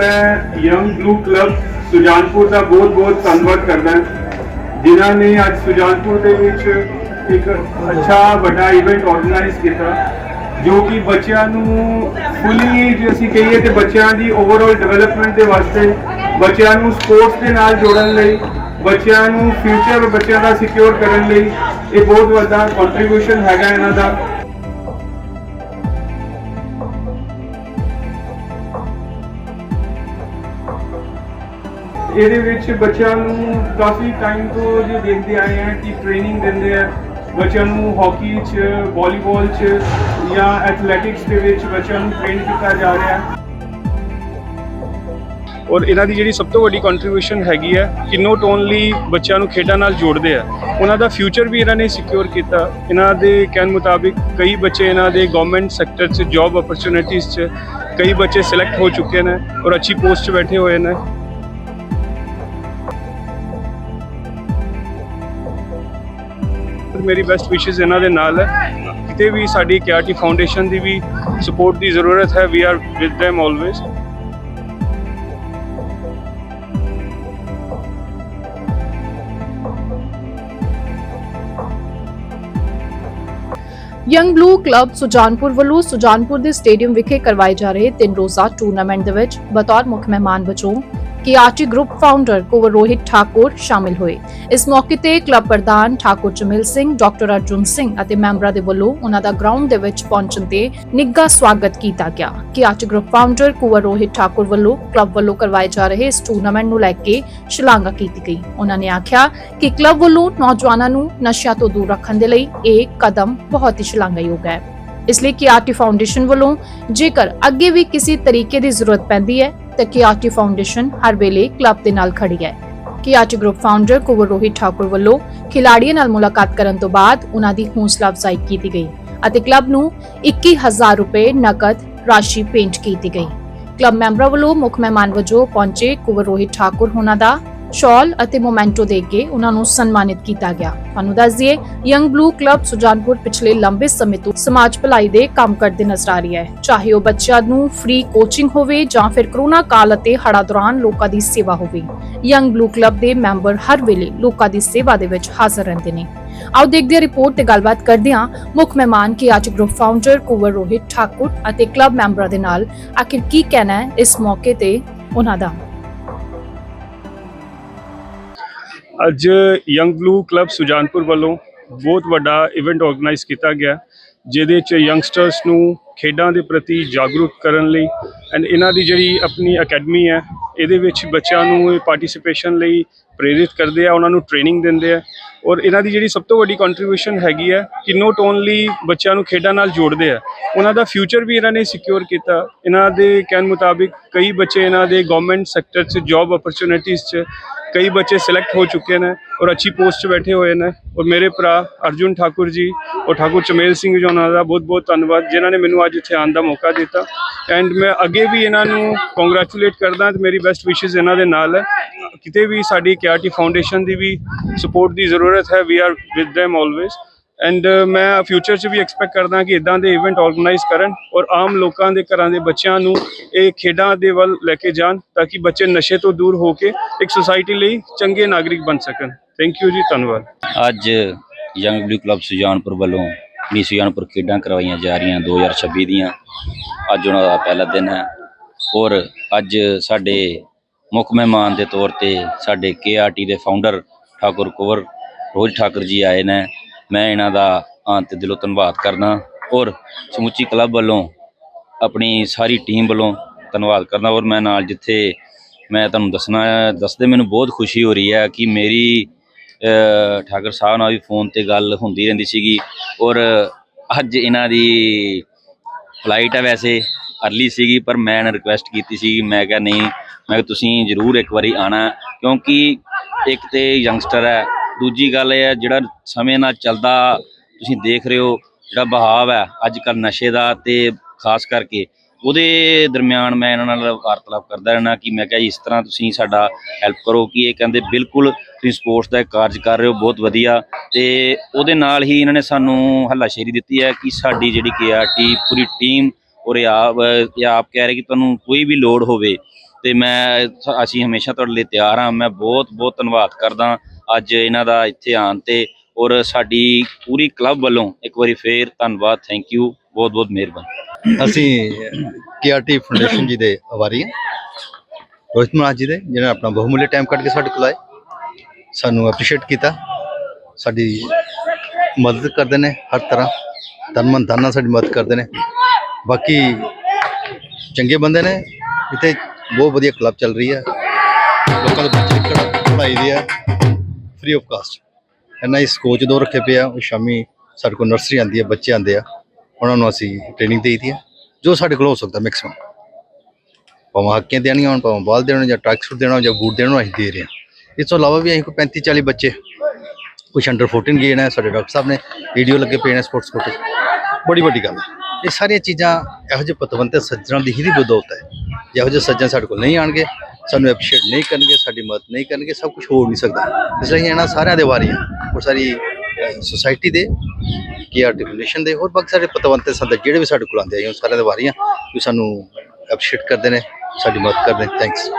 ਮੈਂ young blue club Sujanpur ਦਾ ਬਹੁਤ-ਬਹੁਤ ਧੰਨਵਾਦ ਕਰਦਾ ਹਾਂ। ਜਿਨ੍ਹਾਂ ਨੇ ਅੱਜ ਸੁਜਾਨਪੁਰ ਦੇ ਵਿੱਚ ਇੱਕ ਅੱਛਾ ਵੱਡਾ ਇਵੈਂਟ ਆਰਗੇਨਾਈਜ਼ ਕੀਤਾ, ਜੋ ਕਿ ਬੱਚਿਆਂ ਨੂੰ ਫੁੱਲੀ ਜੇ ਅਸੀਂ ਕਹੀਏ ਤੇ ਬੱਚਿਆਂ ਦੀ ਓਵਰਆਲ ਡਿਵੈਲਪਮੈਂਟ ਦੇ ਵਾਸਤੇ, ਬੱਚਿਆਂ ਨੂੰ ਸਪੋਰਟਸ ਦੇ ਨਾਲ ਜੋੜਨ ਲਈ, ਬੱਚਿਆਂ ਨੂੰ ਫਿਊਚਰ ਬੱਚਿਆਂ ਦਾ ਸਿਕਿਉਰ ਕਰਨ ਲਈ ਇਹ ਬਹੁਤ ਵੱਡਾ ਕੰਟਰੀਬਿਊਸ਼ਨ ਹੈਗਾ ਇਹਨਾਂ ਦਾ। ਇਹਦੇ ਵਿੱਚ ਬੱਚਿਆਂ ਨੂੰ ਕਾਫੀ ਟਾਈਮ ਤੋਂ ਜੇ ਦੇਖਦੇ ਆਏ ਆ ਕਿ ਟ੍ਰੇਨਿੰਗ ਦਿੰਦੇ ਆ। ਬੱਚਿਆਂ ਨੂੰ ਹਾਕੀ 'ਚ ਵਾਲੀਬਾਲ 'ਚ ਜਾਂ ਐਥਲੈਟਿਕਸ ਦੇ ਵਿੱਚ ਬੱਚਿਆਂ ਨੂੰ ਟ੍ਰੇਨ ਕੀਤਾ ਜਾ ਰਿਹਾ ਹੈ। ਔਰ ਇਹਨਾਂ ਦੀ ਜਿਹੜੀ ਸਭ ਤੋਂ ਵੱਡੀ ਕੰਟਰੀਬਿਊਸ਼ਨ ਹੈਗੀ ਹੈ ਕਿ ਨੋਟ ਓਨਲੀ ਬੱਚਿਆਂ ਨੂੰ ਖੇਡਾਂ ਨਾਲ ਜੋੜਦੇ ਆ। ਉਹਨਾਂ ਦਾ ਫਿਊਚਰ ਵੀ ਇਹਨਾਂ ਨੇ ਸਿਕਿਉਰ ਕੀਤਾ। ਇਹਨਾਂ ਦੇ ਕਹਿਣ ਮੁਤਾਬਿਕ ਕਈ ਬੱਚੇ ਇਹਨਾਂ ਦੇ ਗਵਰਨਮੈਂਟ ਸੈਕਟਰ 'ਚ ਜੌਬ ਓਪਰਚੁਨਿਟੀਆਂ 'ਚ ਕਈ ਬੱਚੇ ਸਿਲੈਕਟ ਹੋ ਚੁੱਕੇ ਨੇ ਔਰ ਅੱਛੀ ਪੋਸਟ 'ਚ ਬੈਠੇ ਹੋਏ ਨੇ। ਮੇਰੀ ਬੈਸਟ ਵਿਸ਼ੇਸ ਇਹਨਾਂ ਦੇ ਨਾਲ ਹੈ। ਕਿਤੇ ਵੀ ਸਾਡੀ ਕਿਆਟੀ ਫਾਊਂਡੇਸ਼ਨ ਦੀ ਵੀ ਸਪੋਰਟ ਦੀ ਜ਼ਰੂਰਤ ਹੈ we are with them always young blue club Sujanpur ਵੱਲੋਂ ਸੁਜਾਨਪੁਰ ਦੇ ਸਟੇਡੀਅਮ ਵਿਖੇ ਕਰਵਾਏ ਜਾ ਰਹੇ ਤਿੰਨ ਰੋਜ਼ਾ ਟੂਰਨਾਮੈਂਟ ਦੇ ਵਿੱਚ। ਬਤੌਰ ਮੁੱਖ ਮਹਿਮਾਨ ਵਜੋਂ ਕਿਆਟੀ ਗਰੁੱਪ ਫਾਊਂਡਰ ਕੁਵਰ ਰੋਹਿਤ ਠਾਕੁਰ ਸ਼ਾਮਿਲ ਹੋਏ। ਇਸ ਮੌਕੇ ਤੇ ਕਲੱਬ ਪ੍ਰਧਾਨ ਠਾਕੁਰ ਜਮਿਲ ਸਿੰਘ, ਡਾਕਟਰ ਅਰਜੁਨ ਸਿੰਘ ਅਤੇ ਮੈਂਬਰਾਂ ਦੇ ਵੱਲੋਂ ਉਹਨਾਂ ਦਾ ਗਰਾਊਂਡ ਦੇ ਵਿੱਚ ਪਹੁੰਚਣ ਤੇ ਨਿੱਘਾ ਸਵਾਗਤ ਕੀਤਾ ਗਿਆ। ਕਿਆਟੀ ਗਰੁੱਪ ਫਾਊਂਡਰ ਕੁਵਰ ਰੋਹਿਤ ਠਾਕੁਰ ਵੱਲੋਂ ਕਲੱਬ ਵੱਲੋਂ ਕਰਵਾਏ ਜਾ ਰਹੇ ਇਸ ਟੂਰਨਾਮੈਂਟ ਨੂੰ ਲੈ ਕੇ ਸ਼ਲਾਘਾ ਕੀਤੀ ਗਈ। ਉਹਨਾਂ ਨੇ ਆਖਿਆ ਕਿ ਕਲੱਬ ਵੱਲੋਂ ਨੌਜਵਾਨਾਂ ਨੂੰ ਨਸ਼ਿਆਂ ਤੋਂ ਦੂਰ ਰੱਖਣ ਦੇ ਲਈ ਇਹ ਕਦਮ ਬਹੁਤ ਹੀ ਸ਼ਲਾਘਾਯੋਗ ਹੈ। ਇਸ ਲਈ ਕਿਆਟੀ ਫਾਊਂਡੇਸ਼ਨ ਵੱਲੋਂ ਜੇਕਰ ਅੱਗੇ ਵੀ ਕਿਸੇ ਤਰੀਕੇ ਦੀ ਜ਼ਰੂਰਤ ਪੈਂਦੀ ਹੈ ਤਾਂ ਕਿਆਟੀ ਫਾਊਂਡੇਸ਼ਨ ਹਰ ਵੇਲੇ ਕਲੱਬ ਦੇ ਨਾਲ ਖੜੀ ਹੈ। ਕਿਆਟੀ ਗਰੁੱਪ ਫਾਊਂਡਰ ਕੁਵਰ ਰੋਹਿਤ ਠਾਕੁਰ ਵੱਲੋਂ ਖਿਲਾੜੀਆਂ ਨਾਲ ਮੁਲਾਕਾਤ ਕਰਨ ਤੋਂ ਬਾਅਦ ਉਹਨਾਂ ਦੀ ਹੌਸਲਾ ਅਫਜ਼ਾਈ ਕੀਤੀ ਗਈ ਅਤੇ ਕਲੱਬ ਨੂੰ 21000 ਰੁਪਏ ਨਕਦ ਰਾਸ਼ੀ ਪੇਂਟ ਕੀਤੀ ਗਈ। ਕਲੱਬ ਮੈਂਬਰਾਂ ਵੱਲੋਂ ਮੁੱਖ ਮਹਿਮਾਨ ਵਜੋਂ ਪਹੁੰਚੇ ਕੁਵਰ ਰੋਹਿਤ ਠਾਕੁਰ ਉਹਨਾਂ ਦਾ ਸ਼ਾਲ ਅਤੇ ਮੋਮੈਂਟੋ ਦੇ ਕੇ ਉਹਨਾਂ ਨੂੰ ਸਨਮਾਨਿਤ ਕੀਤਾ ਗਿਆ। ਤੁਹਾਨੂੰ ਦੱਸ ਦਈਏ, ਯੰਗ ਬਲੂ ਕਲੱਬ ਸੁਜਾਨਪੁਰ ਪਿਛਲੇ ਲੰਬੇ ਸਮੇਂ ਤੋਂ ਸਮਾਜ ਭਲਾਈ ਦੇ ਕੰਮ ਕਰਦੇ ਨਜ਼ਰ ਆ ਰਹੀ ਹੈ। ਚਾਹੇ ਉਹ ਬੱਚਿਆਂ ਨੂੰ ਫ੍ਰੀ ਕੋਚਿੰਗ ਹੋਵੇ ਜਾਂ ਫਿਰ ਕਰੋਨਾ ਕਾਲ ਅਤੇ ਹੜ੍ਹਾਂ ਦੌਰਾਨ ਲੋਕਾਂ ਦੀ ਸੇਵਾ ਹੋਵੇ, ਯੰਗ ਬਲੂ ਕਲੱਬ ਦੇ ਮੈਂਬਰ ਹਰ ਵੇਲੇ ਲੋਕਾਂ ਦੀ ਸੇਵਾ ਦੇ ਵਿੱਚ ਹਾਜ਼ਰ ਰਹਿੰਦੇ ਨੇ। ਆਓ ਦੇਖਦੇ ਹਾਂ ਰਿਪੋਰਟ ਤੇ ਗੱਲਬਾਤ ਕਰਦੇ ਹਾਂ ਮੁੱਖ ਮਹਿਮਾਨ ਕੀ ਅੱਜ ਗਰੁੱਪ ਫਾਊਂਡਰ ਕੁਵਰ ਰੋਹਿਤ ਠਾਕੁਰ ਅਤੇ ਕਲੱਬ ਮੈਂਬਰਾਂ ਦੇ ਨਾਲ ਆਖਿਰ ਕੀ ਕਹਿਣਾ ਹੈ ਇਸ ਮੌਕੇ ਤੇ ਉਹਨਾਂ ਦਾ। ਅੱਜ ਯੰਗ ਬਲੂ ਕਲੱਬ ਸੁਜਾਨਪੁਰ ਵੱਲੋਂ ਬਹੁਤ ਵੱਡਾ ਇਵੈਂਟ ਆਰਗੇਨਾਈਜ਼ ਕੀਤਾ ਗਿਆ। ਜਿਹਦੇ 'ਚ ਯੰਗਸਟਰਸ ਨੂੰ ਖੇਡਾਂ ਦੇ ਪ੍ਰਤੀ ਜਾਗਰੂਕ ਕਰਨ ਲਈ ਐਂਡ ਇਹਨਾਂ ਦੀ ਜਿਹੜੀ ਆਪਣੀ ਅਕੈਡਮੀ ਹੈ, ਇਹਦੇ ਵਿੱਚ ਬੱਚਿਆਂ ਨੂੰ ਇਹ ਪਾਰਟਿਸਿਪੇਸ਼ਨ ਲਈ ਪ੍ਰੇਰਿਤ ਕਰਦੇ ਆ, ਉਹਨਾਂ ਨੂੰ ਟ੍ਰੇਨਿੰਗ ਦਿੰਦੇ ਆ। ਔਰ ਇਹਨਾਂ ਦੀ ਜਿਹੜੀ ਸਭ ਤੋਂ ਵੱਡੀ ਕੰਟਰੀਬਿਊਸ਼ਨ ਹੈਗੀ ਹੈ ਕਿ ਨੋਟ ਓਨਲੀ ਬੱਚਿਆਂ ਨੂੰ ਖੇਡਾਂ ਨਾਲ ਜੋੜਦੇ ਆ, ਉਹਨਾਂ ਦਾ ਫਿਊਚਰ ਵੀ ਇਹਨਾਂ ਨੇ ਸਿਕਿਉਰ ਕੀਤਾ। ਇਹਨਾਂ ਦੇ ਕਹਿਣ ਮੁਤਾਬਿਕ ਕਈ ਬੱਚੇ ਇਹਨਾਂ ਦੇ ਗਵਰਨਮੈਂਟ ਸੈਕਟਰ 'ਚ ਜੌਬ ਓਪਰਚੁਨਿਟੀਆਂ 'ਚ ਕਈ ਬੱਚੇ ਸਿਲੈਕਟ ਹੋ ਚੁੱਕੇ ਨੇ ਔਰ ਅੱਛੀ ਪੋਸਟ 'ਚ ਬੈਠੇ ਹੋਏ ਨੇ। ਔਰ ਮੇਰੇ ਭਰਾ ਅਰਜੁਨ ਠਾਕੁਰ ਜੀ ਔਰ ਠਾਕੁਰ ਚਮੇਲ ਸਿੰਘ ਜੀ, ਉਹਨਾਂ ਦਾ ਬਹੁਤ ਬਹੁਤ ਧੰਨਵਾਦ, ਜਿਨ੍ਹਾਂ ਨੇ ਮੈਨੂੰ ਅੱਜ ਇੱਥੇ ਆਉਣ ਦਾ ਮੌਕਾ ਦਿੱਤਾ। ਐਂਡ ਮੈਂ ਅੱਗੇ ਵੀ ਇਹਨਾਂ ਨੂੰ ਕੰਗ੍ਰੈਚੁਲੇਟ ਕਰਦਾ ਤੇ ਮੇਰੀ ਬੈਸਟ ਵਿਸ਼ੇਸ ਇਹਨਾਂ ਦੇ ਨਾਲ ਹੈ। ਕਿਤੇ ਵੀ ਸਾਡੀ ਕਿਆਟੀ ਫਾਊਂਡੇਸ਼ਨ ਦੀ ਵੀ ਸਪੋਰਟ ਦੀ ਜ਼ਰੂਰਤ ਹੈ we are with them always and uh, ਮੈਂ ਫਿਊਚਰ 'ਚ ਵੀ ਐਕਸਪੈਕਟ ਕਰਦਾ ਕਿ ਇਦਾਂ ਦੇ ਇਵੈਂਟ ਆਰਗੇਨਾਈਜ਼ ਕਰਨ ਔਰ ਆਮ ਲੋਕਾਂ ਦੇ ਘਰਾਂ ਦੇ ਬੱਚਿਆਂ ਨੂੰ ਇਹ ਖੇਡਾਂ ਦੇ ਵੱਲ ਲੈ ਕੇ ਜਾਣ ਤਾਂ ਕਿ ਬੱਚੇ ਨਸ਼ੇ ਤੋਂ ਦੂਰ ਹੋ ਕੇ ਇੱਕ ਸੁਸਾਇਟੀ ਲਈ ਚੰਗੇ ਨਾਗਰਿਕ ਬਣ ਸਕਣ। ਥੈਂਕ ਯੂ ਜੀ, ਧੰਨਵਾਦ। ਅੱਜ ਯੰਗ ਬਲੂ ਕਲੱਬ ਸੁਜਾਨਪੁਰ ਵੱਲੋਂ ਵੀ ਸੁਜਾਨਪੁਰ ਖੇਡਾਂ ਕਰਵਾਈਆਂ ਜਾ ਰਹੀਆਂ 2026 ਦੀਆਂ। ਅੱਜ ਉਹਨਾਂ ਦਾ ਪਹਿਲਾ ਦਿਨ ਹੈ ਔਰ ਅੱਜ ਸਾਡੇ ਮੁੱਖ ਮਹਿਮਾਨ ਦੇ ਤੌਰ ਤੇ ਸਾਡੇ ਕੇਆਰਟੀ ਦੇ ਫਾਊਂਡਰ ਠਾਕੁਰ ਕੁਵਰ ਰੋਜ਼ ਠਾਕੁਰ ਜੀ ਆਏ ਨੇ। ਮੈਂ ਇਹਨਾਂ ਦਾ ਅੰਤ ਦਿਲੋਂ ਧੰਨਵਾਦ ਕਰਦਾ ਔਰ ਸਮੁੱਚੀ ਕਲੱਬ ਵੱਲੋਂ ਆਪਣੀ ਸਾਰੀ ਟੀਮ ਵੱਲੋਂ ਧੰਨਵਾਦ ਕਰਦਾ ਔਰ ਮੈਂ ਨਾਲ ਜਿੱਥੇ ਮੈਂ ਤੁਹਾਨੂੰ ਦੱਸਣਾ ਹੈ ਦੱਸਦੇ ਮੈਨੂੰ ਬਹੁਤ ਖੁਸ਼ੀ ਹੋ ਰਹੀ ਹੈ ਕਿ ਮੇਰੀ ਅ, ਠਾਕਰ ਸਾਹਿਬ ਨਾਲ ਵੀ ਫੋਨ ਤੇ ਗੱਲ ਹੁੰਦੀ ਰਹਿੰਦੀ ਸੀਗੀ ਔਰ ਅੱਜ ਇਹਨਾਂ ਦੀ ਫਲਾਈਟ ਹੈ ਵੈਸੇ ਅਰਲੀ ਸੀਗੀ ਪਰ ਮੈਂ ਰਿਕੁਐਸਟ ਕੀਤੀ ਸੀ ਮੈਂ ਕਿਹਾ ਨਹੀਂ ਮੈਂ ਕਿਹਾ ਤੁਸੀਂ ਜ਼ਰੂਰ ਇੱਕ ਵਾਰੀ ਆਣਾ ਕਿਉਂਕਿ ਇੱਕ ਤੇ ਯੰਗਸਟਰ ਹੈ ਦੂਜੀ ਗੱਲ ਇਹ ਹੈ, ਜਿਹੜਾ ਸਮੇਂ ਨਾਲ ਚੱਲਦਾ ਤੁਸੀਂ ਦੇਖ ਰਹੇ ਹੋ, ਜਿਹੜਾ ਬਹਾਵ ਹੈ ਅੱਜ ਕੱਲ ਨਸ਼ੇ ਦਾ ਤੇ ਖਾਸ ਕਰਕੇ ਉਹਦੇ ਦਰਮਿਆਨ ਮੈਂ ਇਹਨਾਂ ਨਾਲ ਵਾਰਤਾਲਾਪ ਕਰਦਾ ਰਹਿਣਾ ਕਿ ਮੈਂ ਕਿਹਾ ਇਸ ਤਰ੍ਹਾਂ ਤੁਸੀਂ ਸਾਡਾ ਹੈਲਪ ਕਰੋ ਕਿ ਇਹ ਕਹਿੰਦੇ ਬਿਲਕੁਲ ਤੁਸੀਂ ਸਪੋਰਟਸ ਦਾ ਇੱਕ ਕਾਰਜ ਕਰ ਰਹੇ ਹੋ, ਬਹੁਤ ਵਧੀਆ ਤੇ ਉਹਦੇ ਨਾਲ ਹੀ ਇਹਨਾਂ ਨੇ ਸਾਨੂੰ ਹੱਲਾਸ਼ੇਰੀ ਦਿੱਤੀ ਹੈ ਕਿ ਸਾਡੀ ਜਿਹੜੀ ਕੇਆਰਟੀ ਪੂਰੀ ਟੀਮ ਔਰ ਆਪ, ਇਹ ਆਪ ਕਹਿ ਰਹੇ ਕਿ ਤੁਹਾਨੂੰ ਕੋਈ ਵੀ ਲੋੜ ਹੋਵੇ ਤੇ ਮੈਂ ਅਸੀਂ ਹਮੇਸ਼ਾ ਤੁਹਾਡੇ ਲਈ ਤਿਆਰ ਹਾਂ, ਮੈਂ ਬਹੁਤ ਬਹੁਤ ਧੰਨਵਾਦ ਕਰਦਾ ਅੱਜ ਇਹਨਾਂ ਦਾ ਇੱਥੇ ਆਉਣ ਤੇ ਔਰ ਸਾਡੀ ਪੂਰੀ ਕਲੱਬ ਵੱਲੋਂ ਇੱਕ ਵਾਰੀ ਫੇਰ ਧੰਨਵਾਦ ਥੈਂਕ ਯੂ ਬਹੁਤ ਬਹੁਤ ਮਿਹਰਬਾਨੀ। ਅਸੀਂ ਕੇਆਰਟੀ ਫਾਊਂਡੇਸ਼ਨ ਜੀ ਦੇ ਆਵਾਰੀ ਹਾਂ। ਰੋਹਿਤ ਮਹਾਰਾਜ ਜੀ ਦੇ, ਜਿਹਨੇ ਆਪਣਾ ਬਹੁਮੁੱਲੇ ਟਾਈਮ ਕੱਢ ਕੇ ਸਾਡੇ ਕੋਲ ਆਏ। ਸਾਨੂੰ ਐਪਰੀਸ਼ੀਏਟ ਕੀਤਾ। ਸਾਡੀ ਮਦਦ ਕਰਦੇ ਨੇ ਹਰ ਤਰ੍ਹਾਂ। ਤਨ ਮਨ ਧਨ ਨਾਲ ਸਾਡੀ ਮਦਦ ਕਰਦੇ ਨੇ। ਬਾਕੀ ਚੰਗੇ ਬੰਦੇ ਨੇ। ਇੱਥੇ ਬਹੁਤ ਵਧੀਆ ਕਲੱਬ ਚੱਲ ਰਹੀ ਹੈ। ਲੋਕਾਂ ਦੇ ਬੱਚੇ ਦੀ ਦੀ ਹੈ। ਫ੍ਰੀ ਆਫ ਕਾਸਟ ਇੰਨਾ ਇਸ ਕੋਚ ਦੋ ਰੱਖੇ ਪਏ ਆ ਉਹ ਸ਼ਾਮੀ ਸਾਡੇ ਕੋਲ ਨਰਸਰੀ ਆਉਂਦੀ ਹੈ ਬੱਚੇ ਆਉਂਦੇ ਆ ਉਹਨਾਂ ਨੂੰ ਅਸੀਂ ਟ੍ਰੇਨਿੰਗ ਦੇਈਦੀ ਹੈ ਜੋ ਸਾਡੇ ਕੋਲ ਹੋ ਸਕਦਾ ਮੈਕਸਿਮਮ ਭਾਵੇਂ ਹਾਕੀਆਂ ਦੇਣੀਆਂ ਹੋਣ ਭਾਵੇਂ ਬਾਲ ਦੇਣਾ ਜਾਂ ਟਰੈਕ ਸੂਟ ਦੇਣਾ ਹੋਣ ਜਾਂ ਬੂਟ ਦੇਣਾ ਹੋਣ, ਅਸੀਂ ਦੇ ਰਹੇ ਹਾਂ। ਇਸ ਤੋਂ ਇਲਾਵਾ ਵੀ ਅਸੀਂ ਕੋਈ 35 40 ਬੱਚੇ ਕੁਛ ਅੰਡਰ 14 ਗਏ ਨੇ ਸਾਡੇ ਡਾਕਟਰ ਸਾਹਿਬ ਨੇ ਵੀਡੀਓ ਲੱਗੇ ਪਏ ਨੇ ਸਪੋਰਟਸ ਕੋਟੇ ਬੜੀ ਵੱਡੀ ਗੱਲ ਹੈ ਇਹ ਸਾਰੀਆਂ ਚੀਜ਼ਾਂ ਇਹੋ ਜਿਹੇ ਪਤਵੰਤੇ ਸੱਜਣਾਂ ਦੀ ਹੀ ਬਦੌਲਤ ਹੈ। ਜਿਹੋ ਜਿਹੇ ਸੱਜਣ ਸਾਡੇ ਕੋਲ ਨਹੀਂ ਆਣਗੇ ਸਾਨੂੰ ਐਪਰੀਸ਼ੀਏਟ ਨਹੀਂ ਕਰਨਗੇ, ਸਾਡੀ ਮਦਦ ਨਹੀਂ ਕਰਨਗੇ, ਸਭ ਕੁਝ ਹੋ ਨਹੀਂ ਸਕਦਾ। ਇਸ ਲਈ ਇਹਨਾਂ ਸਾਰਿਆਂ ਦੇ ਵਾਰੀ ਔਰ ਸਾਰੀ ਸੋਸਾਇਟੀ ਦੇ ਕੇਆਰਟੀ ਫਾਊਂਡੇਸ਼ਨ ਦੇ, ਹੋਰ ਬਾਕੀ ਸਾਰੇ ਪਤਵੰਤੇ ਸੰਤ ਜਿਹੜੇ ਵੀ ਸਾਡੇ ਕੋਲ ਆਉਂਦੇ ਆ ਉਹ ਸਾਰਿਆਂ ਦੇ ਵਾਰੀ ਹਾਂ ਵੀ ਸਾਨੂੰ ਐਪਰੀਸ਼ੀਏਟ ਕਰਦੇ ਨੇ, ਸਾਡੀ ਮਦਦ ਕਰਦੇ ਨੇ। ਥੈਂਕਸ